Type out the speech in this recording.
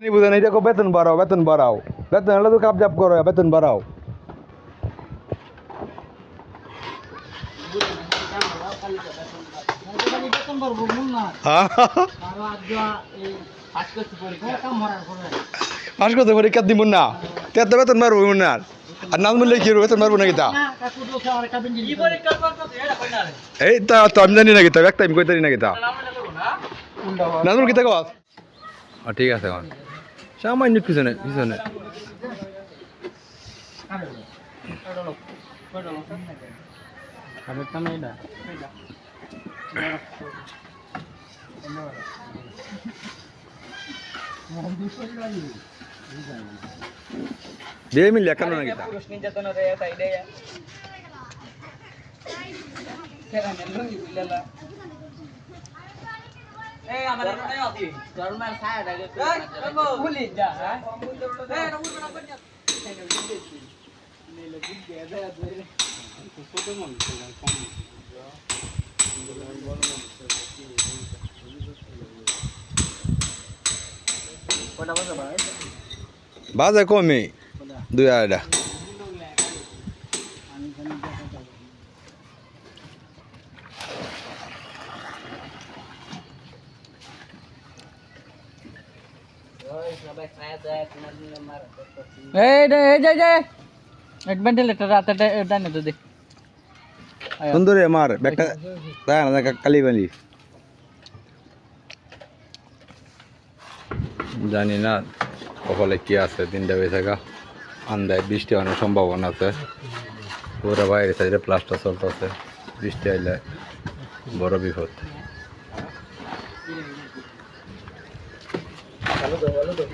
বুঝেন এটা কো বেতন বাড়াও বেতন বাড়াও বেতন হলে তো কাপ জাপ করো বেতন বাড়াও পাস করতে পরীক্ষা দিব না তেত বেতন মারবো না আর নাজ মূল্য কি বেতন মারবো নাকি তা এই তা আমি জানি নাকি তা একটা আমি কই জানি নাকি তা নাজমুল কি থাকো ঠিক আছে এখন সামান্য পিছনে পিছনে দিয়ে মিললে কেন নাকি তা এই আমার এখানে আছি জন্মার ছায়া ডাকে ভুলি যা হ্যাঁ? না উঠবে না কন্যা বাজে কমে দুই আড়াইটা এই যে যে ভেন্টিলেটর রাতে ডানে তো দে সুন্দরে আমার ব্যাগটা তাই না কালি বালি। জানি না কপালে কি আছে তিনটা বেজে থাকা। আন্দায় বৃষ্টি হওয়ার সম্ভাবনা আছে। পুরো বাইরে সাইডে প্লাস্টার চলতেছে বৃষ্টি আইলে বড় বিপদ। 完了，走，完了，走。